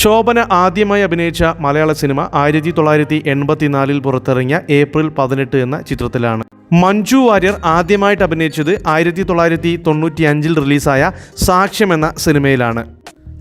ശോഭന ആദ്യമായി അഭിനയിച്ച മലയാള സിനിമ ആയിരത്തി തൊള്ളായിരത്തി എൺപത്തിനാലിൽ പുറത്തിറങ്ങിയ ഏപ്രിൽ പതിനെട്ട് എന്ന ചിത്രത്തിലാണ്. മഞ്ജു വാര്യർ ആദ്യമായിട്ട് അഭിനയിച്ചത് ആയിരത്തി തൊള്ളായിരത്തി തൊണ്ണൂറ്റി അഞ്ചിൽ റിലീസായ സാക്ഷ്യം എന്ന സിനിമയിലാണ്.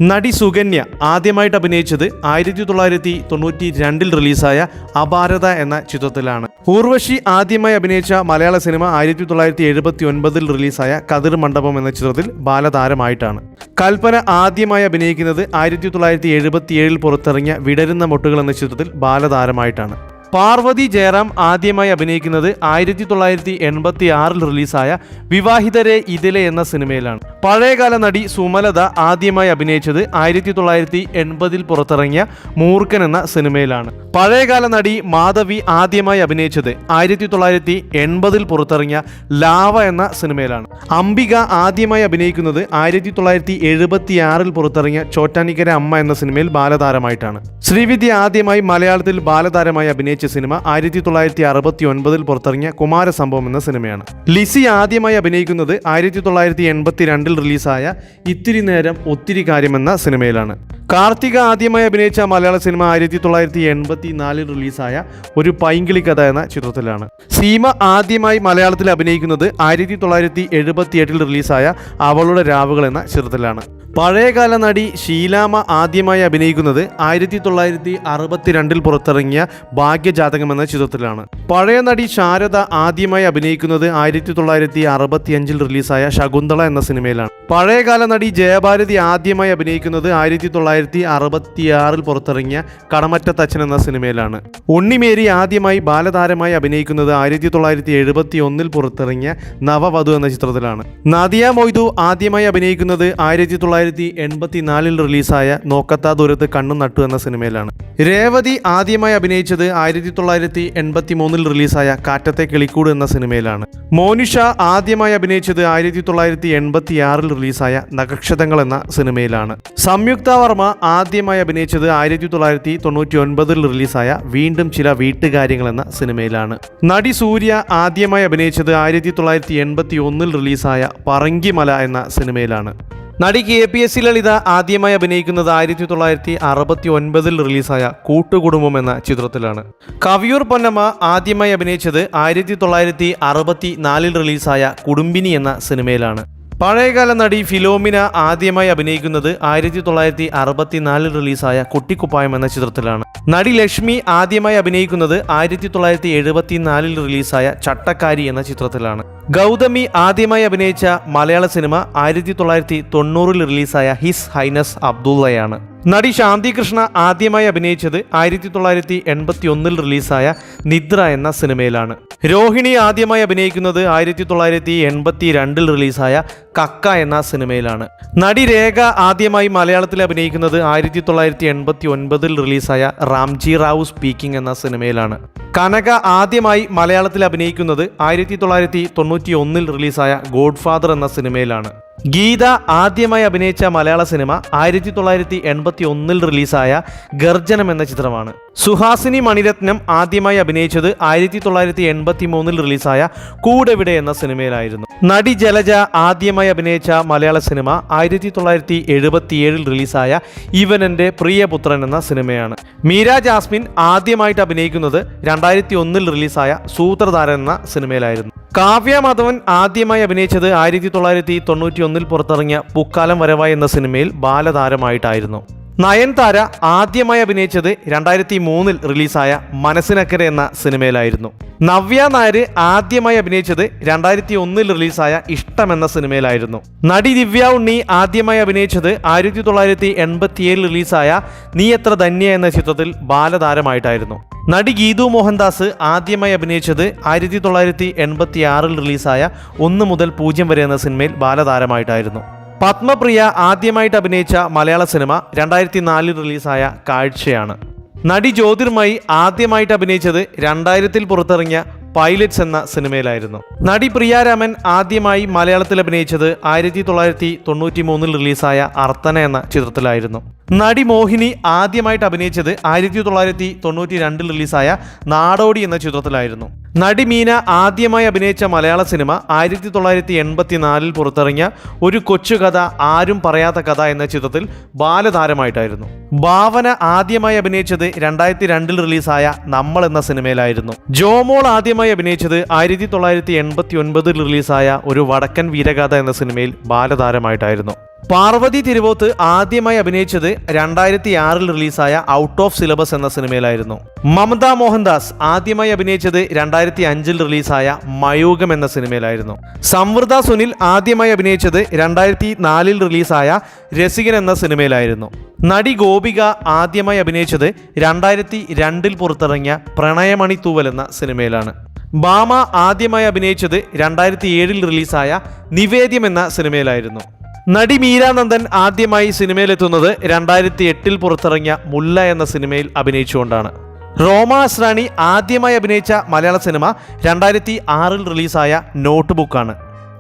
നടി സുകന്യ ആദ്യമായിട്ട് അഭിനയിച്ചത് ആയിരത്തി തൊള്ളായിരത്തി തൊണ്ണൂറ്റി രണ്ടിൽ റിലീസായ അപാരത എന്ന ചിത്രത്തിലാണ്. ഊർവശി ആദ്യമായി അഭിനയിച്ച മലയാള സിനിമ ആയിരത്തി തൊള്ളായിരത്തി എഴുപത്തി ഒൻപതിൽ റിലീസായ കതിർ മണ്ഡപം എന്ന ചിത്രത്തിൽ ബാലതാരമായിട്ടാണ്. കൽപ്പന ആദ്യമായി അഭിനയിക്കുന്നത് ആയിരത്തി തൊള്ളായിരത്തി എഴുപത്തി ഏഴിൽ പുറത്തിറങ്ങിയ വിടരുന്ന മൊട്ടുകൾ എന്ന ചിത്രത്തിൽ ബാലതാരമായിട്ടാണ്. പാർവതി ജയറാം ആദ്യമായി അഭിനയിക്കുന്നത് ആയിരത്തി തൊള്ളായിരത്തി എൺപത്തി ആറിൽ റിലീസായ വിവാഹിതരെ ഇതിലെ എന്ന സിനിമയിലാണ്. പഴയകാല നടി സുമലത ആദ്യമായി അഭിനയിച്ചത് ആയിരത്തി തൊള്ളായിരത്തി എൺപതിൽ പുറത്തിറങ്ങിയ മൂർഖൻ എന്ന സിനിമയിലാണ്. പഴയകാല നടി മാധവി ആദ്യമായി അഭിനയിച്ചത് ആയിരത്തി തൊള്ളായിരത്തി എൺപതിൽ പുറത്തിറങ്ങിയ ലാവ എന്ന സിനിമയിലാണ്. അംബിക ആദ്യമായി അഭിനയിക്കുന്നത് ആയിരത്തി തൊള്ളായിരത്തി എഴുപത്തി ആറിൽ പുറത്തിറങ്ങിയ ചോറ്റാനിക്കര അമ്മ എന്ന സിനിമയിൽ ബാലതാരമായിട്ടാണ്. ശ്രീവിദ്യ ആദ്യമായി മലയാളത്തിൽ ബാലതാരമായി അഭിനയിച്ച സിനിമ ആയിരത്തി തൊള്ളായിരത്തി അറുപത്തി ഒൻപതിൽ പുറത്തിറങ്ങിയ കുമാരസംഭവം എന്ന സിനിമയാണ്. ലിസി ആദ്യമായി അഭിനയിക്കുന്നത് ആയിരത്തി തൊള്ളായിരത്തി എൺപത്തി രണ്ടിൽ റിലീസായ ഇത്തിരി നേരം ഒത്തിരി കാര്യം എന്ന സിനിമയിലാണ്. കാർത്തിക ആദ്യമായി അഭിനയിച്ച മലയാള സിനിമ ആയിരത്തി തൊള്ളായിരത്തി എൺപത്തി നാലിൽ റിലീസായ ഒരു പൈങ്കിളി കഥ എന്ന ചിത്രത്തിലാണ്. സീമ ആദ്യമായി മലയാളത്തിൽ അഭിനയിക്കുന്നത് ആയിരത്തി തൊള്ളായിരത്തി എഴുപത്തി എട്ടിൽ റിലീസായ അവളുടെ രാവുകൾ എന്ന ചിത്രത്തിലാണ്. പഴയകാല നടി ഷീലാമ ആദ്യമായി അഭിനയിക്കുന്നത് ആയിരത്തി തൊള്ളായിരത്തി അറുപത്തിരണ്ടിൽ പുറത്തിറങ്ങിയ ഭാഗ്യജാതകം എന്ന ചിത്രത്തിലാണ്. പഴയ നടി ശാരദ ആദ്യമായി അഭിനയിക്കുന്നത് ആയിരത്തി തൊള്ളായിരത്തി അറുപത്തിയഞ്ചിൽ റിലീസായ ശകുന്തള എന്ന സിനിമയിലാണ്. പഴയകാല നടി ജയഭാരതി ആദ്യമായി അഭിനയിക്കുന്നത് ആയിരത്തി തൊള്ളായിരത്തി അറുപത്തിയാറിൽ പുറത്തിറങ്ങിയ കടമറ്റ തച്ചൻ എന്ന സിനിമയിലാണ്. ഉണ്ണിമേരി ആദ്യമായി ബാലതാരമായി അഭിനയിക്കുന്നത് ആയിരത്തി തൊള്ളായിരത്തി എഴുപത്തി ഒന്നിൽ പുറത്തിറങ്ങിയ നവവധു എന്ന ചിത്രത്തിലാണ്. നദിയ മൊയ്തു ആദ്യമായി അഭിനയിക്കുന്നത് ആയിരത്തി തൊള്ളായിരത്തി എൺപത്തിനാലിൽ റിലീസായ നോക്കത്താ ദൂരത്ത് കണ്ണും നട്ടു എന്ന സിനിമയിലാണ്. രേവതി ആദ്യമായി അഭിനയിച്ചത് ആയിരത്തി തൊള്ളായിരത്തി എൺപത്തി മൂന്നിൽ റിലീസായ കാറ്റത്തെ കിളിക്കൂട് എന്ന സിനിമയിലാണ്. മോനിഷ ആദ്യമായി അഭിനയിച്ചത് ആയിരത്തി തൊള്ളായിരത്തി എൺപത്തി ആറിൽ റിലീസായ നക്ഷതങ്ങൾ എന്ന സിനിമയിലാണ്. സംയുക്ത വർമ്മ ആദ്യമായി അഭിനയിച്ചത് ആയിരത്തി തൊള്ളായിരത്തി തൊണ്ണൂറ്റി ഒൻപതിൽ റിലീസായ വീണ്ടും ചില വീട്ടുകാര്യങ്ങൾ എന്ന സിനിമയിലാണ്. നടി സൂര്യ ആദ്യമായി അഭിനയിച്ചത് ആയിരത്തി തൊള്ളായിരത്തി എൺപത്തി ഒന്നിൽ റിലീസായ പറങ്കിമല എന്ന സിനിമയിലാണ്. നടി K P S C Lalitha ആദ്യമായി അഭിനയിക്കുന്നത് ആയിരത്തി തൊള്ളായിരത്തി അറുപത്തി ഒൻപതിൽ റിലീസായ കൂട്ടുകുടുംബം എന്ന ചിത്രത്തിലാണ്. കവിയൂർ പൊന്നമ്മ ആദ്യമായി അഭിനയിച്ചത് ആയിരത്തി തൊള്ളായിരത്തി അറുപത്തി നാലിൽ റിലീസായ കുടുംബിനി എന്ന സിനിമയിലാണ്. പഴയകാല നടി ഫിലോമിന ആദ്യമായി അഭിനയിക്കുന്നത് ആയിരത്തി തൊള്ളായിരത്തി അറുപത്തിനാലിൽ റിലീസായ കുട്ടിക്കുപ്പായം എന്ന ചിത്രത്തിലാണ്. നടി ലക്ഷ്മി ആദ്യമായി അഭിനയിക്കുന്നത് ആയിരത്തി തൊള്ളായിരത്തി എഴുപത്തിനാലിൽ റിലീസായ ചട്ടക്കാരി എന്ന ചിത്രത്തിലാണ്. ഗൗതമി ആദ്യമായി അഭിനയിച്ച മലയാള സിനിമ ആയിരത്തി തൊള്ളായിരത്തി തൊണ്ണൂറിൽ റിലീസായ ഹിസ് ഹൈനസ് അബ്ദുള്ളയാണ്. നടി ശാന്തി കൃഷ്ണ ആദ്യമായി അഭിനയിച്ചത് ആയിരത്തി തൊള്ളായിരത്തി എൺപത്തി ഒന്നിൽ റിലീസായ നിദ്ര എന്ന സിനിമയിലാണ്. രോഹിണി ആദ്യമായി അഭിനയിക്കുന്നത് ആയിരത്തി തൊള്ളായിരത്തി എൺപത്തി രണ്ടിൽ റിലീസായ കക്ക എന്ന സിനിമയിലാണ്. നടി രേഖ ആദ്യമായി മലയാളത്തിൽ അഭിനയിക്കുന്നത് ആയിരത്തി തൊള്ളായിരത്തി എൺപത്തി ഒൻപതിൽ റിലീസായ റാംജി റാവു സ്പീക്കിംഗ് എന്ന സിനിമയിലാണ്. കനക ആദ്യമായി മലയാളത്തിൽ അഭിനയിക്കുന്നത് ആയിരത്തി തൊള്ളായിരത്തി തൊണ്ണൂറ്റി ഒന്നിൽ റിലീസായ ഗോഡ് ഫാദർ എന്ന സിനിമയിലാണ്. ഗീത ആദ്യമായി അഭിനയിച്ച മലയാള സിനിമ ആയിരത്തി തൊള്ളായിരത്തി എൺപത്തി ഒന്നിൽ റിലീസായ ഗർജനം എന്ന ചിത്രമാണ്. സുഹാസിനി മണിരത്നം ആദ്യമായി അഭിനയിച്ചത് ആയിരത്തി തൊള്ളായിരത്തി എൺപത്തി മൂന്നിൽ റിലീസായ കൂടെവിടെ എന്ന സിനിമയിലായിരുന്നു. നടി ജലജ ആദ്യമായി അഭിനയിച്ച മലയാള സിനിമ ആയിരത്തി തൊള്ളായിരത്തി എഴുപത്തിയേഴിൽ റിലീസായ എന്റെ പ്രിയപുത്രൻ എന്ന സിനിമയാണ്. മീര ജാസ്മിൻ ആദ്യമായിട്ട് അഭിനയിക്കുന്നത് രണ്ടായിരത്തി ഒന്നിൽ റിലീസായ സൂത്രധാരൻ എന്ന സിനിമയിലായിരുന്നു. കാവ്യ മാധവൻ ആദ്യമായി അഭിനയിച്ചത് ആയിരത്തി തൊള്ളായിരത്തി തൊണ്ണൂറ്റി ഒന്നിൽ പുറത്തിറങ്ങിയ പൂക്കാലം വരവായ എന്ന സിനിമയിൽ ബാലതാരമായിട്ടായിരുന്നു. നയൻതാര ആദ്യമായി അഭിനയിച്ചത് രണ്ടായിരത്തി മൂന്നിൽ റിലീസായ മനസ്സിനക്കരെ എന്ന സിനിമയിലായിരുന്നു. നവ്യ നായർ ആദ്യമായി അഭിനയിച്ചത് രണ്ടായിരത്തി ഒന്നിൽ റിലീസായ ഇഷ്ടം എന്ന സിനിമയിലായിരുന്നു. നടി ദിവ്യ ഉണ്ണി ആദ്യമായി അഭിനയിച്ചത് ആയിരത്തി തൊള്ളായിരത്തി എൺപത്തിയേഴിൽ റിലീസായ നീ എത്ര ധന്യ എന്ന ചിത്രത്തിൽ ബാലതാരമായിട്ടായിരുന്നു. നടി ഗീതു മോഹൻദാസ് ആദ്യമായി അഭിനയിച്ചത് ആയിരത്തി തൊള്ളായിരത്തി എൺപത്തി റിലീസായ ഒന്ന് മുതൽ പൂജ്യം വരെ എന്ന സിനിമയിൽ ബാലതാരമായിട്ടായിരുന്നു. പത്മപ്രിയ ആദ്യമായിട്ട് അഭിനയിച്ച മലയാള സിനിമ രണ്ടായിരത്തി നാലിൽ റിലീസായ കാഴ്ചയാണ്. നടി ജ്യോതിർമയി ആദ്യമായിട്ട് അഭിനയിച്ചത് രണ്ടായിരത്തിൽ പുറത്തിറങ്ങിയ പൈലറ്റ്സ് എന്ന സിനിമയിലായിരുന്നു. നടി പ്രിയാരാമൻ ആദ്യമായി മലയാളത്തിൽ അഭിനയിച്ചത് ആയിരത്തി തൊള്ളായിരത്തി തൊണ്ണൂറ്റി മൂന്നിൽ റിലീസായ അർത്തന എന്ന ചിത്രത്തിലായിരുന്നു. നടി മോഹിനി ആദ്യമായിട്ട് അഭിനയിച്ചത് ആയിരത്തി തൊള്ളായിരത്തി തൊണ്ണൂറ്റി രണ്ടിൽ റിലീസായ നാടോടി എന്ന ചിത്രത്തിലായിരുന്നു. നടി മീന ആദ്യമായി അഭിനയിച്ച മലയാള സിനിമ ആയിരത്തി തൊള്ളായിരത്തി എൺപത്തി നാലിൽ പുറത്തിറങ്ങിയ ഒരു കൊച്ചു കഥ ആരും പറയാത്ത കഥ എന്ന ചിത്രത്തിൽ ബാലതാരമായിട്ടായിരുന്നു. ഭാവന ആദ്യമായി അഭിനയിച്ചത് രണ്ടായിരത്തി രണ്ടിൽ റിലീസായ നമ്മൾ എന്ന സിനിമയിലായിരുന്നു. ജോമോൾ ആദ്യമായി അഭിനയിച്ചത് ആയിരത്തി തൊള്ളായിരത്തി എൺപത്തി ഒൻപതിൽ റിലീസായ ഒരു വടക്കൻ വീരഗാഥ എന്ന സിനിമയിൽ ബാലതാരമായിട്ടായിരുന്നു. പാർവതി തിരുവോത്ത് ആദ്യമായി അഭിനയിച്ചത് രണ്ടായിരത്തി ആറിൽ റിലീസായ ഔട്ട് ഓഫ് സിലബസ് എന്ന സിനിമയിലായിരുന്നു. മമത മോഹൻദാസ് ആദ്യമായി അഭിനയിച്ചത് രണ്ടായിരത്തി അഞ്ചിൽ റിലീസായ മയൂകം എന്ന സിനിമയിലായിരുന്നു. സംവൃത സുനിൽ ആദ്യമായി അഭിനയിച്ചത് രണ്ടായിരത്തി നാലിൽ റിലീസായ രസികൻ എന്ന സിനിമയിലായിരുന്നു. നടി ഗോപിക ആദ്യമായി അഭിനയിച്ചത് രണ്ടായിരത്തി രണ്ടിൽ പുറത്തിറങ്ങിയ പ്രണയമണി തൂവൽ എന്ന സിനിമയിലാണ്. ബാമ ആദ്യമായി അഭിനയിച്ചത് രണ്ടായിരത്തി ഏഴിൽ റിലീസായ നിവേദ്യം എന്ന സിനിമയിലായിരുന്നു. നടി മീരാനന്ദൻ ആദ്യമായി സിനിമയിലെത്തുന്നത് രണ്ടായിരത്തി എട്ടിൽ പുറത്തിറങ്ങിയ മുല്ല എന്ന സിനിമയിൽ അഭിനയിച്ചുകൊണ്ടാണ്. റോമ അസ്രാണി ആദ്യമായി അഭിനയിച്ച മലയാള സിനിമ രണ്ടായിരത്തി ആറിൽ റിലീസായ നോട്ട് ബുക്കാണ്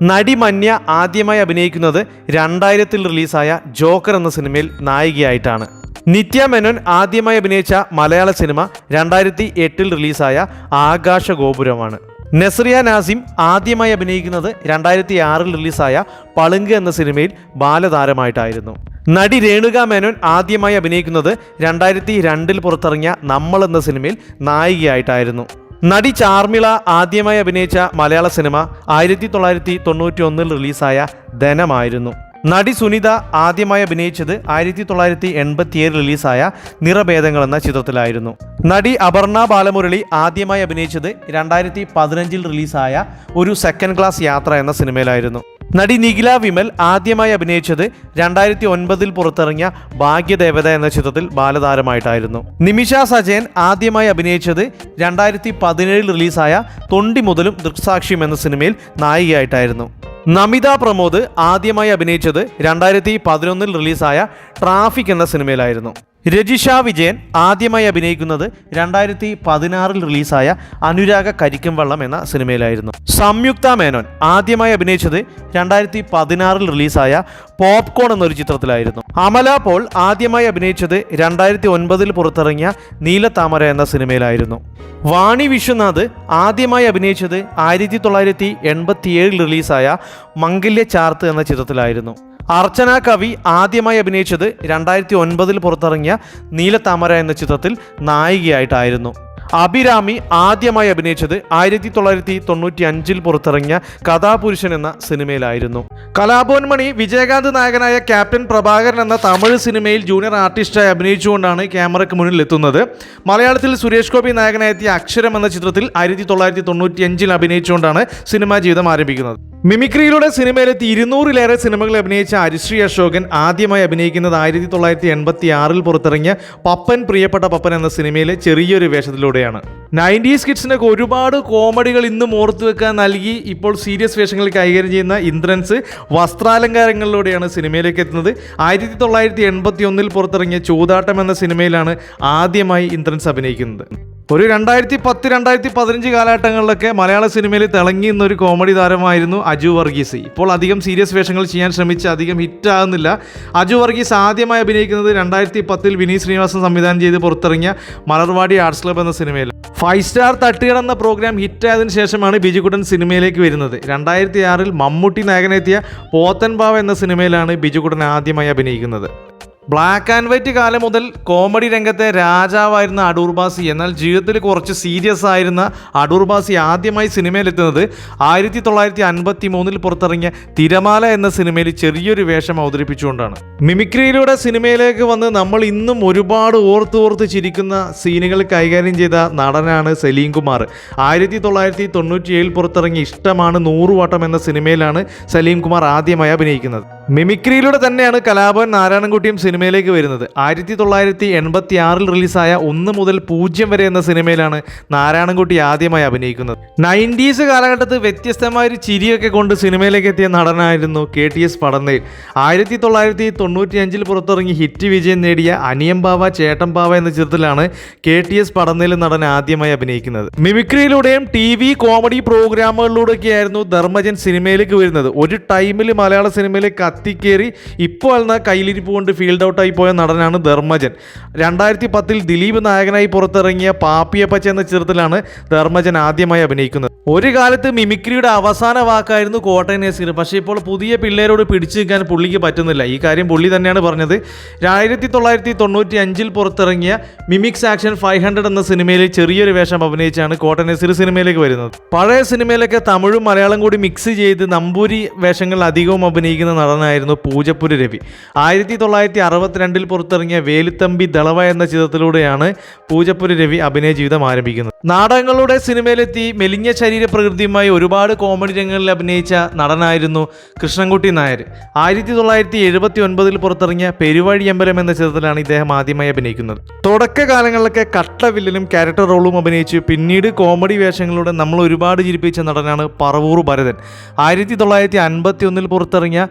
നടി മന്യ ആദ്യമായി അഭിനയിക്കുന്നത് രണ്ടായിരത്തിൽ റിലീസായ ജോക്കർ എന്ന സിനിമയിൽ നായികയായിട്ടാണ്. നിത്യ മേനോൻ ആദ്യമായി അഭിനയിച്ച മലയാള സിനിമ രണ്ടായിരത്തി എട്ടിൽ റിലീസായ ആകാശ ഗോപുരമാണ് നസ്രിയ നാസിം ആദ്യമായി അഭിനയിക്കുന്നത് രണ്ടായിരത്തി ആറിൽ റിലീസായ പളുങ്ക് എന്ന സിനിമയിൽ ബാലതാരമായിട്ടായിരുന്നു. നടി രേണുക മേനോൻ ആദ്യമായി അഭിനയിക്കുന്നത് രണ്ടായിരത്തി രണ്ടിൽ പുറത്തിറങ്ങിയ നമ്മൾ എന്ന സിനിമയിൽ നായികയായിട്ടായിരുന്നു. നടി ചാർമിള ആദ്യമായി അഭിനയിച്ച മലയാള സിനിമ ആയിരത്തി തൊള്ളായിരത്തി തൊണ്ണൂറ്റി ഒന്നിൽ റിലീസായ ധനമായിരുന്നു. നടി സുനിത ആദ്യമായി അഭിനയിച്ചത് ആയിരത്തി തൊള്ളായിരത്തി എൺപത്തിയേഴ് റിലീസായ നിറഭേദങ്ങൾ എന്ന ചിത്രത്തിലായിരുന്നു. നടി അപർണ ബാലമുരളി ആദ്യമായി അഭിനയിച്ചത് രണ്ടായിരത്തി പതിനഞ്ചിൽ റിലീസായ ഒരു സെക്കൻഡ് ക്ലാസ് യാത്ര എന്ന സിനിമയിലായിരുന്നു. നടി നിഖില വിമൽ ആദ്യമായി അഭിനയിച്ചത് രണ്ടായിരത്തി ഒൻപതിൽ പുറത്തിറങ്ങിയ ഭാഗ്യദേവത എന്ന ചിത്രത്തിൽ ബാലതാരമായിട്ടായിരുന്നു. നിമിഷ സജയൻ ആദ്യമായി അഭിനയിച്ചത് രണ്ടായിരത്തി പതിനേഴിൽ റിലീസായ തൊണ്ടി മുതലും ദൃക്സാക്ഷ്യം എന്ന സിനിമയിൽ നായികയായിട്ടായിരുന്നു. നമിത പ്രമോദ് ആദ്യമായി അഭിനയിച്ചത് രണ്ടായിരത്തി പതിനൊന്നിൽ റിലീസായ ട്രാഫിക് എന്ന സിനിമയിലായിരുന്നു. രജിഷ വിജയൻ ആദ്യമായി അഭിനയിക്കുന്നത് രണ്ടായിരത്തി പതിനാറിൽ റിലീസായ അനുരാഗ കരിക്കും വള്ളം എന്ന സിനിമയിലായിരുന്നു. സംയുക്ത മേനോൻ ആദ്യമായി അഭിനയിച്ചത് രണ്ടായിരത്തി പതിനാറിൽ റിലീസായ പോപ്കോൺ എന്നൊരു ചിത്രത്തിലായിരുന്നു. അമല പോൾ ആദ്യമായി അഭിനയിച്ചത് രണ്ടായിരത്തി ഒൻപതിൽ പുറത്തിറങ്ങിയ നീലത്താമര എന്ന സിനിമയിലായിരുന്നു. വാണി വിശ്വനാഥ് ആദ്യമായി അഭിനയിച്ചത് ആയിരത്തി തൊള്ളായിരത്തി എൺപത്തിയേഴിൽ റിലീസായ മംഗല്യ ചാർത്ത് എന്ന ചിത്രത്തിലായിരുന്നു. അർച്ചന കവി ആദ്യമായി അഭിനയിച്ചത് രണ്ടായിരത്തി ഒൻപതിൽ പുറത്തിറങ്ങിയ നീലത്താമര എന്ന ചിത്രത്തിൽ നായികയായിട്ടായിരുന്നു. അഭിരാമി ആദ്യമായി അഭിനയിച്ചത് ആയിരത്തി തൊള്ളായിരത്തി തൊണ്ണൂറ്റി അഞ്ചിൽ പുറത്തിറങ്ങിയ കഥാപുരുഷൻ എന്ന സിനിമയിലായിരുന്നു. കലാഭവൻമണി വിജയകാന്ത് നായകനായ ക്യാപ്റ്റൻ പ്രഭാകരൻ എന്ന തമിഴ് സിനിമയിൽ ജൂനിയർ ആർട്ടിസ്റ്റായി അഭിനയിച്ചുകൊണ്ടാണ് ക്യാമറയ്ക്ക് മുന്നിൽ എത്തുന്നത് മലയാളത്തിൽ സുരേഷ് ഗോപി നായകനായെത്തിയ അക്ഷരം എന്ന ചിത്രത്തിൽ ആയിരത്തി തൊള്ളായിരത്തി തൊണ്ണൂറ്റി അഞ്ചിൽ അഭിനയിച്ചുകൊണ്ടാണ് സിനിമാ ജീവിതം ആരംഭിക്കുന്നത്. മിമിക്രിയിലൂടെ സിനിമയിലെത്തി ഇരുന്നൂറിലേറെ സിനിമകൾ അഭിനയിച്ച അരിശ്രീ അശോകൻ ആദ്യമായി അഭിനയിക്കുന്നത് ആയിരത്തി തൊള്ളായിരത്തി എൺപത്തി ആറിൽ പുറത്തിറങ്ങിയ പപ്പൻ പ്രിയപ്പെട്ട പപ്പൻ എന്ന സിനിമയിലെ ചെറിയൊരു വേഷത്തിലൂടെയാണ്. നയന്റീസ് കിഡ്സിനൊക്കെ ഒരുപാട് കോമഡികൾ ഇന്നും ഓർത്തു വെക്കാൻ നൽകി ഇപ്പോൾ സീരിയസ് വേഷങ്ങൾ കൈകാര്യം ചെയ്യുന്ന ഇന്ദ്രൻസ് വസ്ത്രാലങ്കാരങ്ങളിലൂടെയാണ് സിനിമയിലേക്ക് എത്തുന്നത്. ആയിരത്തി തൊള്ളായിരത്തി എൺപത്തി ഒന്നിൽ പുറത്തിറങ്ങിയ ചൂതാട്ടം എന്ന സിനിമയിലാണ് ആദ്യമായി ഇന്ദ്രൻസ് അഭിനയിക്കുന്നത്. ഒരു രണ്ടായിരത്തി പത്ത് രണ്ടായിരത്തി പതിനഞ്ച് കാലഘട്ടങ്ങളിലൊക്കെ മലയാള സിനിമയിൽ തിളങ്ങി നിന്നൊരു കോമഡി താരമായിരുന്നു അജു വർഗീസ്. ഇപ്പോൾ അധികം സീരിയസ് വേഷങ്ങൾ ചെയ്യാൻ ശ്രമിച്ച് അധികം ഹിറ്റാകുന്നില്ല. അജു വർഗീസ് ആദ്യമായി അഭിനയിക്കുന്നത് രണ്ടായിരത്തി പത്തിൽ വിനീത് ശ്രീനിവാസൻ സംവിധാനം ചെയ്ത് പുറത്തിറങ്ങിയ മലർവാടി ആർട്സ് ക്ലബ് എന്ന സിനിമയിൽ. ഫൈവ് സ്റ്റാർ തട്ടുകട പ്രോഗ്രാം ഹിറ്റായതിനു ശേഷമാണ് ബിജുകുട്ടൻ സിനിമയിലേക്ക് വരുന്നത്. രണ്ടായിരത്തി ആറിൽ മമ്മൂട്ടി നായകനെത്തിയ പോത്തൻ ബാവ എന്ന സിനിമയിലാണ് ബിജുകുട്ടൻ ആദ്യമായി അഭിനയിക്കുന്നത്. ബ്ലാക്ക് ആൻഡ് വൈറ്റ് കാലം മുതൽ കോമഡി രംഗത്തെ രാജാവായിരുന്ന അടൂർ ബാസി എന്നാൽ ജീവിതത്തിൽ കുറച്ച് സീരിയസ് ആയിരുന്ന അടൂർ ബാസി ആദ്യമായി സിനിമയിലെത്തുന്നത് ആയിരത്തി തൊള്ളായിരത്തി അൻപത്തി മൂന്നിൽ പുറത്തിറങ്ങിയ തിരമാല എന്ന സിനിമയിൽ ചെറിയൊരു വേഷം അവതരിപ്പിച്ചുകൊണ്ടാണ്. മിമിക്രിയിലൂടെ സിനിമയിലേക്ക് വന്ന് നമ്മൾ ഇന്നും ഒരുപാട് ഓർത്ത് ഓർത്ത് ചിരിക്കുന്ന സീനുകൾ കൈകാര്യം ചെയ്ത നടനാണ് സലീം കുമാർ. ആയിരത്തി തൊള്ളായിരത്തി തൊണ്ണൂറ്റി ഏഴിൽ പുറത്തിറങ്ങിയ ഇഷ്ടമാണ് നൂറുവട്ടം എന്ന സിനിമയിലാണ് സലീം കുമാർ ആദ്യമായി അഭിനയിക്കുന്നത്. മിമിക്രിയിലൂടെ തന്നെയാണ് കലാഭവൻ നാരായണൻകുട്ടിയും സിനിമയിലേക്ക് വരുന്നത്. ആയിരത്തി തൊള്ളായിരത്തി എൺപത്തി ആറിൽ റിലീസായ ഒന്ന് മുതൽ പൂജ്യം വരെ എന്ന സിനിമയിലാണ് നാരായണൻകുട്ടി ആദ്യമായി അഭിനയിക്കുന്നത്. നയന്റീസ് കാലഘട്ടത്ത് വ്യത്യസ്തമായ ഒരു ചിരിയൊക്കെ കൊണ്ട് സിനിമയിലേക്ക് എത്തിയ നടനായിരുന്നു കെ ടി എസ് പടന്നേൽ. ആയിരത്തി തൊള്ളായിരത്തി തൊണ്ണൂറ്റി അഞ്ചിൽ പുറത്തിറങ്ങി ഹിറ്റ് വിജയം നേടിയ അനിയം ബാവ ചേട്ടൻ ബാവ എന്ന ചിത്രത്തിലാണ് കെ ടി എസ് പടന്നേൽ നടൻ ആദ്യമായി അഭിനയിക്കുന്നത്. മിമിക്രിയിലൂടെയും ടി വി കോമഡി പ്രോഗ്രാമുകളിലൂടെയൊക്കെയായിരുന്നു ധർമ്മജൻ സിനിമയിലേക്ക് വരുന്നത്. ഒരു ടൈമിൽ മലയാള സിനിമയിൽ കത്തിക്കേറി ഇപ്പോൾ എന്ന കയ്യിലിരിപ്പ് കൊണ്ട് ഫീൽഡ് ഫീൽഡ് ഔട്ടായി പോയ നടനാണ് ധർമ്മജൻ. രണ്ടായിരത്തി പത്തിൽ ദിലീപ് നായകനായി പുറത്തിറങ്ങിയ പാപ്പിയപ്പച്ച എന്ന ചിത്രത്തിലാണ് ധർമ്മജൻ ആദ്യമായി അഭിനയിക്കുന്നത്. ഒരു കാലത്ത് മിമിക്രിയുടെ അവസാന വാക്കായിരുന്നു കോട്ടയം നസീർ പക്ഷേ ഇപ്പോൾ പുതിയ പിള്ളേരോട് പിടിച്ചു നിൽക്കാൻ പുള്ളിക്ക് പറ്റുന്നില്ല. ഈ കാര്യം പുള്ളി തന്നെയാണ് പറഞ്ഞത്. ആയിരത്തി തൊള്ളായിരത്തി തൊണ്ണൂറ്റി അഞ്ചിൽ പുറത്തിറങ്ങിയ മിമിക്സ് ആക്ഷൻ ഫൈവ് ഹൺഡ്രഡ് എന്ന സിനിമയിൽ ചെറിയൊരു വേഷം അഭിനയിച്ചാണ് കോട്ടയം നസീർ സിനിമയിലേക്ക് വരുന്നത്. പഴയ സിനിമയിലൊക്കെ തമിഴും മലയാളം കൂടി മിക്സ് ചെയ്ത് നമ്പൂരി വേഷങ്ങൾ അധികവും അഭിനയിക്കുന്ന നടനായിരുന്നു പൂജപ്പുര രവി. ആയിരത്തി തൊള്ളായിരത്തി അറുപത്തിരണ്ടിൽ പുറത്തിറങ്ങിയ വേലുത്തമ്പി ദളവ എന്ന ചിത്രത്തിലൂടെയാണ് പൂജപ്പുരി രവി അഭിനയ ജീവിതം ആരംഭിക്കുന്നത്. നാടകങ്ങളുടെ സിനിമയിലെത്തി മെലിഞ്ഞ ശരീരപ്രകൃതിയുമായി ഒരുപാട് കോമഡി രംഗങ്ങളിൽ അഭിനയിച്ച നടനായിരുന്നു കൃഷ്ണൻകുട്ടി നായർ. ആയിരത്തി തൊള്ളായിരത്തി എഴുപത്തി ഒൻപതിൽ പുറത്തിറങ്ങിയ പെരുവഴിയമ്പലം എന്ന ചിത്രത്തിലാണ് ഇദ്ദേഹം ആദ്യമായി അഭിനയിക്കുന്നത്. തുടക്കകാലങ്ങളിലൊക്കെ കട്ട വില്ലനും ക്യാരക്ടർ റോളും അഭിനയിച്ചു. പിന്നീട് കോമഡി വേഷങ്ങളിലൂടെ നമ്മൾ ഒരുപാട് ജീവിപ്പിച്ച നടനാണ് പറവൂർ ഭരതൻ. ആയിരത്തി തൊള്ളായിരത്തി അൻപത്തി ഒന്നിൽ പുറത്തിറങ്ങിയ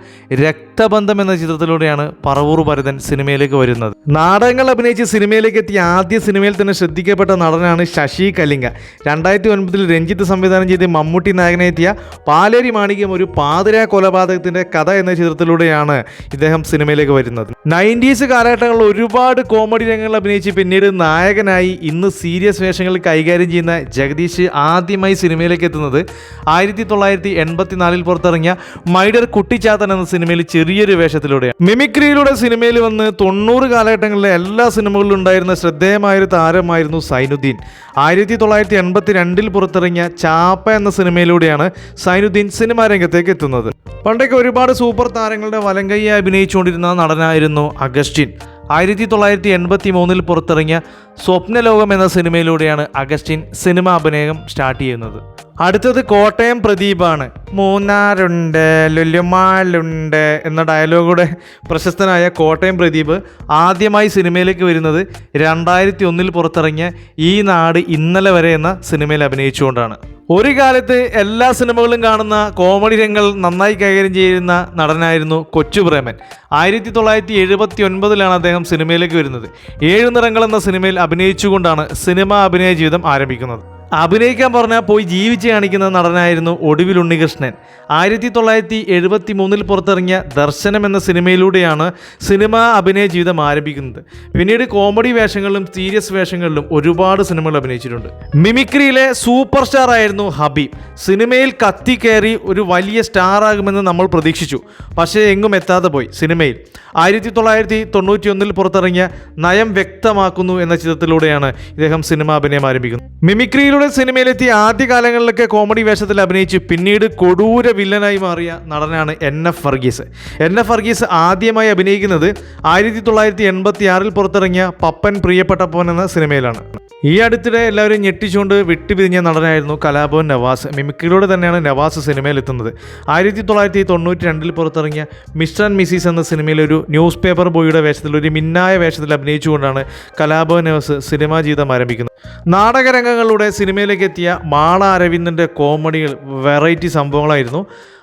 രക്തബന്ധം എന്ന ചിത്രത്തിലൂടെയാണ് പറവൂർ ഭരതൻ സിനിമയിലേക്ക് വരുന്നത്. നാടകങ്ങൾ അഭിനയിച്ച് സിനിമയിലേക്ക് എത്തിയ ആദ്യ സിനിമയിൽ തന്നെ ശ്രദ്ധിക്കപ്പെട്ട നടനാണ് ശശി കലിംഗ. രണ്ടായിരത്തി ഒൻപതിൽ രഞ്ജിത്ത് സംവിധാനം ചെയ്ത് മമ്മൂട്ടി നായകനെത്തിയ പാലേരി മാണിക്യം ഒരു പാതിരാ കൊലപാതകത്തിന്റെ കഥ എന്ന ചിത്രത്തിലൂടെയാണ് ഇദ്ദേഹം സിനിമയിലേക്ക് വരുന്നത്. നയന്റീസ് കാലഘട്ടങ്ങളിൽ ഒരുപാട് കോമഡി രംഗങ്ങൾ അഭിനയിച്ച് പിന്നീട് നായകനായി ഇന്ന് സീരിയസ് വേഷങ്ങൾ കൈകാര്യം ചെയ്യുന്ന ജഗദീഷ് ആദ്യമായി സിനിമയിലേക്ക് എത്തുന്നത് ആയിരത്തി തൊള്ളായിരത്തി എൺപത്തിനാലിൽ പുറത്തിറങ്ങിയ മൈഡർ കുട്ടിച്ചാത്തൻ എന്ന സിനിമയിൽ ചെറിയൊരു വേഷത്തിലൂടെയാണ്. മിമിക്രിയിലൂടെ സിനിമയിൽ വന്ന് തൊണ്ണൂറ് കാലഘട്ടങ്ങളിലെ എല്ലാ സിനിമകളിലും ഉണ്ടായിരുന്ന ശ്രദ്ധേയമായൊരു താരമായിരുന്നു സൈനുദ്ദീൻ. ആയിരത്തി തൊള്ളായിരത്തി എൺപത്തി രണ്ടിൽ പുറത്തിറങ്ങിയ ചാപ്പ എന്ന സിനിമയിലൂടെയാണ് സൈനുദ്ദീൻ സിനിമാ രംഗത്തേക്ക് എത്തുന്നത്. പണ്ടൊക്കെ ഒരുപാട് സൂപ്പർ താരങ്ങളുടെ വലങ്കയ്യെ അഭിനയിച്ചുകൊണ്ടിരുന്ന നടനായിരുന്നു അഗസ്റ്റിൻ. ആയിരത്തി തൊള്ളായിരത്തി എൺപത്തി മൂന്നിൽ പുറത്തിറങ്ങിയ സ്വപ്നലോകം എന്ന സിനിമയിലൂടെയാണ് അഗസ്റ്റിൻ സിനിമാ അഭിനയം സ്റ്റാർട്ട് ചെയ്യുന്നത്. അടുത്തത് കോട്ടയം പ്രദീപാണ്. മൂന്നാറുണ്ട് ലുല്യമാലുണ്ട് എന്ന ഡയലോഗുടെ പ്രശസ്തനായ കോട്ടയം പ്രദീപ് ആദ്യമായി സിനിമയിലേക്ക് വരുന്നത് രണ്ടായിരത്തി ഒന്നിൽ പുറത്തിറങ്ങിയ ഈ നാട് ഇന്നലെ വരെ എന്ന സിനിമയിൽ അഭിനയിച്ചുകൊണ്ടാണ്. ഒരു കാലത്ത് എല്ലാ സിനിമകളും കാണുന്ന കോമഡി രംഗങ്ങൾ നന്നായി കൈകാര്യം ചെയ്യുന്ന നടനായിരുന്നു കൊച്ചുപ്രേമൻ ആയിരത്തി തൊള്ളായിരത്തി എഴുപത്തി ഒൻപതിലാണ് അദ്ദേഹം സിനിമയിലേക്ക് വരുന്നത്. ഏഴ് നിറങ്ങൾ എന്ന സിനിമയിൽ അഭിനയിച്ചുകൊണ്ടാണ് സിനിമാ അഭിനയ ജീവിതം ആരംഭിക്കുന്നത്. അഭിനയിക്കാൻ പറഞ്ഞാൽ പോയി ജീവിച്ച് കാണിക്കുന്ന നടനായിരുന്നു ഒടുവിൽ ഉണ്ണികൃഷ്ണൻ. ആയിരത്തി തൊള്ളായിരത്തി എഴുപത്തി മൂന്നിൽ പുറത്തിറങ്ങിയ ദർശനം എന്ന സിനിമയിലൂടെയാണ് സിനിമാ അഭിനയ ജീവിതം ആരംഭിക്കുന്നത്. പിന്നീട് കോമഡി വേഷങ്ങളിലും സീരിയസ് വേഷങ്ങളിലും ഒരുപാട് സിനിമകൾ അഭിനയിച്ചിട്ടുണ്ട്. മിമിക്രിയിലെ സൂപ്പർ സ്റ്റാർ ആയിരുന്നു ഹബീബ്. സിനിമയിൽ കത്തി കയറി ഒരു വലിയ സ്റ്റാർ ആകുമെന്ന് നമ്മൾ പ്രതീക്ഷിച്ചു. പക്ഷേ എങ്ങും എത്താതെ പോയി സിനിമയിൽ. ആയിരത്തി തൊള്ളായിരത്തി തൊണ്ണൂറ്റി ഒന്നിൽ പുറത്തിറങ്ങിയ നയം വ്യക്തമാക്കുന്നു എന്ന ചിത്രത്തിലൂടെയാണ് ഇദ്ദേഹം സിനിമാ അഭിനയം ആരംഭിക്കുന്നത്. മിമിക്രിയിലൂടെ സിനിമയിലെത്തിയ ആദ്യ കാലങ്ങളിലൊക്കെ കോമഡി വേഷത്തിൽ അഭിനയിച്ച് പിന്നീട് കൊടൂര വില്ലനായി മാറിയ നടനാണ് N F Varghese. N F Varghese ആദ്യമായി അഭിനയിക്കുന്നത് ആയിരത്തി തൊള്ളായിരത്തി എൺപത്തി ആറിൽ പുറത്തിറങ്ങിയ പപ്പൻ പ്രിയപ്പെട്ടപ്പൻ എന്ന സിനിമയിലാണ്. ഈ അടുത്തിടെ എല്ലാവരും ഞെട്ടിച്ചുകൊണ്ട് വിട്ടുപിരിഞ്ഞ നടനായിരുന്നു കലാഭവൻ നവാസ്. മിമിക്രിയിലൂടെ തന്നെയാണ് നവാസ് സിനിമയിൽ എത്തുന്നത്. ആയിരത്തി തൊള്ളായിരത്തി തൊണ്ണൂറ്റി രണ്ടിൽ പുറത്തിറങ്ങിയ മിസ്റ്റർ ആൻഡ് മിസീസ് എന്ന സിനിമയിൽ ഒരു ന്യൂസ് പേപ്പർ ബോയിയുടെ വേഷത്തിൽ ഒരു മിന്നായ വേഷത്തിൽ അഭിനയിച്ചുകൊണ്ടാണ് കലാഭവൻ നവാസ് സിനിമാ ജീവിതം ആരംഭിക്കുന്നത്. നാടകരംഗങ്ങളിലൂടെ സിനിമയിലേക്ക് എത്തിയ മാള അരവിന്ദന്റെ കോമഡികൾ വെറൈറ്റി സംഭവങ്ങളായിരുന്നു.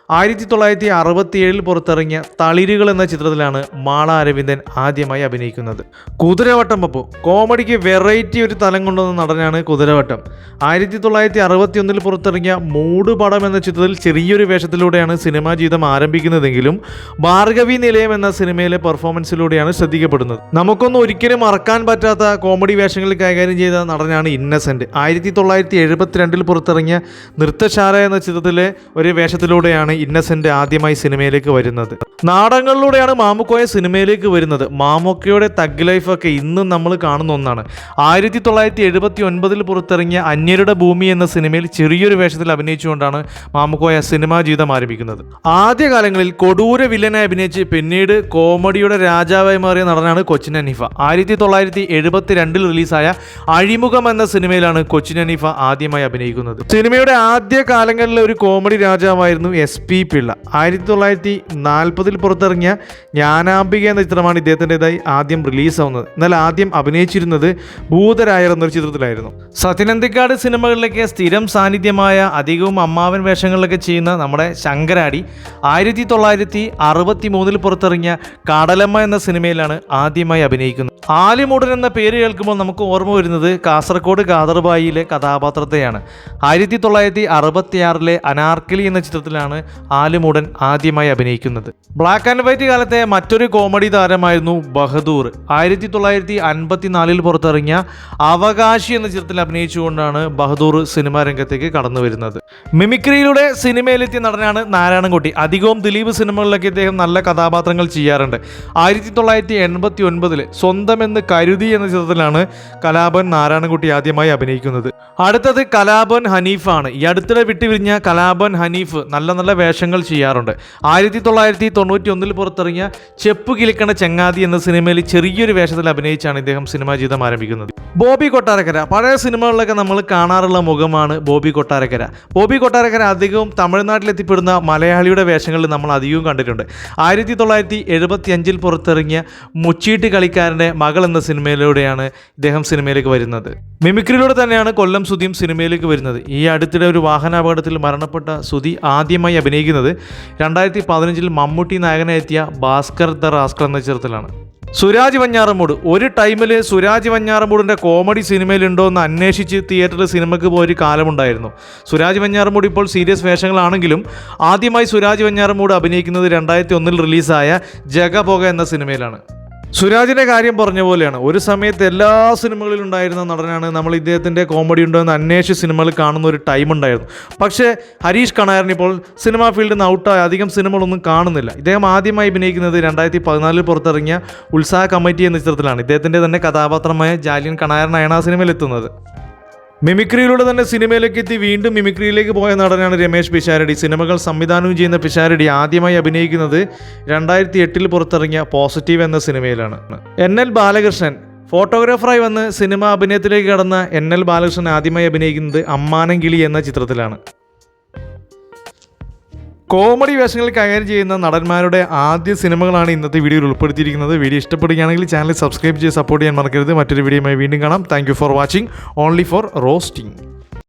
ആയിരത്തി തൊള്ളായിരത്തി അറുപത്തിയേഴിൽ പുറത്തിറങ്ങിയ തളിരുകൾ എന്ന ചിത്രത്തിലാണ് മാള അരവിന്ദൻ ആദ്യമായി അഭിനയിക്കുന്നത്. കുതിരവട്ടം പപ്പു. കോമഡിക്ക് വെറൈറ്റി ഒരു തലം കൊണ്ടുവന്ന നടനാണ് കുതിരവട്ടം. ആയിരത്തി തൊള്ളായിരത്തി അറുപത്തി ഒന്നിൽ പുറത്തിറങ്ങിയ മൂടുപടം എന്ന ചിത്രത്തിൽ ചെറിയൊരു വേഷത്തിലൂടെയാണ് സിനിമാ ജീവിതം ആരംഭിക്കുന്നതെങ്കിലും ഭാർഗവി നിലയം എന്ന സിനിമയിലെ പെർഫോമൻസിലൂടെയാണ് ശ്രദ്ധിക്കപ്പെടുന്നത്. നമുക്കൊന്നും ഒരിക്കലും മറക്കാൻ പറ്റാത്ത കോമഡി വേഷങ്ങൾ കൈകാര്യം ചെയ്ത നടനാണ് ഇന്നസെന്റ്. ആയിരത്തി തൊള്ളായിരത്തി എഴുപത്തിരണ്ടിൽ പുറത്തിറങ്ങിയ നൃത്തശാല എന്ന ചിത്രത്തിലെ ഒരു വേഷത്തിലൂടെയാണ് ഇന്നസെന്റ് ആദ്യമായി സിനിമയിലേക്ക് വരുന്നത്. നാടകങ്ങളിലൂടെയാണ് മാമുക്കോയ സിനിമയിലേക്ക് വരുന്നത്. മാമുക്കയുടെ തഗ് ലൈഫൊക്കെ ഇന്നും നമ്മൾ കാണുന്ന ഒന്നാണ്. ആയിരത്തി തൊള്ളായിരത്തി എഴുപത്തി ഒൻപതിൽ പുറത്തിറങ്ങിയ അന്യരുടെ ഭൂമി എന്ന സിനിമയിൽ ചെറിയൊരു വേഷത്തിൽ അഭിനയിച്ചുകൊണ്ടാണ് മാമുക്കോയ സിനിമാ ജീവിതം ആരംഭിക്കുന്നത്. ആദ്യകാലങ്ങളിൽ കൊടൂര വില്ലനെ അഭിനയിച്ച് പിന്നീട് കോമഡിയുടെ രാജാവായി മാറിയ നടനാണ് കൊച്ചിൻ അനീഫ ആയിരത്തി തൊള്ളായിരത്തി എഴുപത്തി രണ്ടിൽ റിലീസായ അഴിമുഖം എന്ന സിനിമയിലാണ് കൊച്ചിൻ അനീഫ ആദ്യമായി അഭിനയിക്കുന്നത്. സിനിമയുടെ ആദ്യ കാലങ്ങളിലെ ഒരു കോമഡി രാജാവായിരുന്നു എസ് പി പിള്ള. ആയിരത്തി തൊള്ളായിരത്തി നാൽപ്പതിൽ പുറത്തിറങ്ങിയ ജ്ഞാനാംബിക എന്ന ചിത്രമാണ് ഇദ്ദേഹത്തിന്റെതായി ആദ്യം റിലീസാവുന്നത്. എന്നാൽ ആദ്യം അഭിനയിച്ചിരുന്നത് ഭൂതരായർ എന്നൊരു ചിത്രത്തിലായിരുന്നു. സത്യനന്ദിക്കാട് സിനിമകളിലൊക്കെ സ്ഥിരം സാന്നിധ്യമായ അധികവും അമ്മാവൻ വേഷങ്ങളിലൊക്കെ ചെയ്യുന്ന നമ്മുടെ ശങ്കരാടി ആയിരത്തി തൊള്ളായിരത്തി അറുപത്തി മൂന്നിൽ പുറത്തിറങ്ങിയ കാടലമ്മ എന്ന സിനിമയിലാണ് ആദ്യമായി അഭിനയിക്കുന്നത്. ആലിമൂടൻ എന്ന പേര് കേൾക്കുമ്പോൾ നമുക്ക് ഓർമ്മ വരുന്നത് കാസർഗോഡ് ഗാദർബായിയിലെ കഥാപാത്രത്തെയാണ്. ആയിരത്തി തൊള്ളായിരത്തി അറുപത്തിയാറിലെ അനാർക്കലി എന്ന ചിത്രത്തിലാണ് ആലിമൂടൻ ആദ്യമായി അഭിനയിക്കുന്നത്. ബ്ലാക്ക് ആൻഡ് വൈറ്റ് കാലത്തെ മറ്റൊരു കോമഡി താരമായിരുന്നു ബഹദൂർ. ആയിരത്തി തൊള്ളായിരത്തി അൻപത്തിനാലിൽ പുറത്തിറങ്ങിയ അവകാശി എന്ന ചിത്രത്തിൽ അഭിനയിച്ചുകൊണ്ടാണ് ബഹദൂർ സിനിമാ രംഗത്തേക്ക് കടന്നു വരുന്നത്. മിമിക്രിയിലൂടെ സിനിമയിലെത്തിയ നടനാണ് നാരായണൻകുട്ടി. അധികവും ദിലീപ് സിനിമകളിലൊക്കെ ഇദ്ദേഹം നല്ല കഥാപാത്രങ്ങൾ ചെയ്യാറുണ്ട്. ആയിരത്തി തൊള്ളായിരത്തി എൺപത്തി ഒൻപതിൽ സ്വന്തമെന്ന് കരുതി എന്ന ചിത്രത്തിലാണ് കലാഭൻ നാരായണൻകുട്ടി ആദ്യമായി അഭിനയിക്കുന്നത്. അടുത്തത് കലാഭൻ ഹനീഫാണ്. ഈ അടുത്തിടെ വിട്ടുപിരിഞ്ഞ കലാഭൻ ഹനീഫ് നല്ല നല്ല വേഷങ്ങൾ ചെയ്യാറുണ്ട്. ആയിരത്തി തൊള്ളായിരത്തി തൊണ്ണൂറ്റി ഒന്നിൽ പുറത്തിറങ്ങിയ ചെപ്പ് കിളിക്കണ ചങ്ങാതി എന്ന സിനിമയിൽ ചെറിയൊരു വേഷത്തിൽ അഭിനയിച്ചാണ് ഇദ്ദേഹം സിനിമാ ജീവിതം ആരംഭിക്കുന്നത്. ബോബി കൊട്ടാരക്കര. പഴയ സിനിമകളിലൊക്കെ നമ്മൾ കാണാറുള്ള മുഖമാണ് ബോബി കൊട്ടാരക്കര. ബോബി കൊട്ടാരക്കര അധികവും തമിഴ്നാട്ടിലെത്തിപ്പെടുന്ന മലയാളിയുടെ വേഷങ്ങളിൽ നമ്മൾ അധികവും കണ്ടിട്ടുണ്ട്. ആയിരത്തി തൊള്ളായിരത്തി എഴുപത്തി അഞ്ചിൽ പുറത്തിറങ്ങിയ മുച്ചീട്ട് കളിക്കാരന്റെ മകൾ എന്ന സിനിമയിലൂടെയാണ് ഇദ്ദേഹം സിനിമയിലേക്ക് വരുന്നത്. മിമിക്രിയിലൂടെ തന്നെയാണ് കൊല്ലം സുധിയും സിനിമയിലേക്ക് വരുന്നത്. ഈ അടുത്തിടെ ഒരു വാഹനാപകടത്തിൽ മരണപ്പെട്ട സുധി ആദ്യമായി അഭിനയിക്കുന്നത് രണ്ടായിരത്തി പതിനഞ്ചിൽ മമ്മൂട്ടി നായകനെത്തിയ ഭാസ്കർ ദ റാസ്കർ എന്ന ചിത്രത്തിലാണ്. സുരാജ് വഞ്ഞാറമൂട് ഒരു ടൈമിൽ സുരാജ് വഞ്ഞാറമൂടിന്റെ കോമഡി സിനിമയിലുണ്ടോ എന്ന് അന്വേഷിച്ച് തിയേറ്ററിൽ സിനിമയ്ക്ക് പോയൊരു കാലമുണ്ടായിരുന്നു. സുരാജ് വഞ്ഞാറമൂട് ഇപ്പോൾ സീരിയസ് വേഷങ്ങളാണെങ്കിലും ആദ്യമായി സുരാജ് വഞ്ഞാറമൂട് അഭിനയിക്കുന്നത് രണ്ടായിരത്തി ഒന്നിൽ റിലീസായ ജഗപോക എന്ന സിനിമയിലാണ്. സുരാജിന്റെ കാര്യം പറഞ്ഞ പോലെയാണ്. ഒരു സമയത്ത് എല്ലാ സിനിമകളിലും ഉണ്ടായിരുന്ന നടനാണ് നമ്മൾ ഇദ്ദേഹത്തിന്റെ കോമഡി ഉണ്ടോ എന്ന് അന്വേഷിച്ച് സിനിമകൾ കാണുന്ന ഒരു ടൈം ഉണ്ടായിരുന്നു. പക്ഷേ ഹരീഷ് കണാരൻ ഇപ്പോൾ സിനിമാ ഫീൽഡിൽ നിന്ന് ഔട്ടായി അധികം സിനിമകളൊന്നും കാണുന്നില്ല. ഇദ്ദേഹം ആദ്യമായി അഭിനയിക്കുന്നത് രണ്ടായിരത്തി പതിനാലിൽ പുറത്തിറങ്ങിയ ഉത്സാഹ കമ്മിറ്റി എന്ന ചിത്രത്തിലാണ്. ഇദ്ദേഹത്തിന്റെ തന്നെ കഥാപാത്രമായ ജാലിയൻ കണാരനായാണ് ആ സിനിമയിൽ എത്തുന്നത്. മിമിക്രിയിലൂടെ തന്നെ സിനിമയിലേക്ക് എത്തി. വീണ്ടും മിമിക്രിയിലേക്ക് പോയ നടനാണ് രമേശ് പിഷാരടി. സിനിമകൾ സംവിധാനം ചെയ്യുന്ന പിഷാരടി ആദ്യമായി അഭിനയിക്കുന്നത് രണ്ടായിരത്തി എട്ടിൽ പുറത്തിറങ്ങിയ പോസിറ്റീവ് എന്ന സിനിമയിലാണ്. എൻ എൽ ബാലകൃഷ്ണൻ ഫോട്ടോഗ്രാഫറായി വന്ന് സിനിമ അഭിനയത്തിലേക്ക് കടന്ന എൻ എൽ ബാലകൃഷ്ണൻ ആദ്യമായി അഭിനയിക്കുന്നത് അമ്മാനം കിളി എന്ന ചിത്രത്തിലാണ്. കോമഡി വേഷങ്ങൾ കൈകാര്യം ചെയ്യുന്ന നടന്മാരുടെ ആദ്യ സിനിമകളാണ് ഇന്നത്തെ വീഡിയോയിൽ ഉൾപ്പെടുത്തിയിരിക്കുന്നത്. വീഡിയോ ഇഷ്ടപ്പെടുകയാണെങ്കിൽ ചാനൽ സബ്സ്ക്രൈബ് ചെയ്ത് സപ്പോർട്ട് ചെയ്യാൻ മറക്കരുത്. മറ്റൊരു വീഡിയോയുമായി വീണ്ടും കാണാം. Thank for watching only for roasting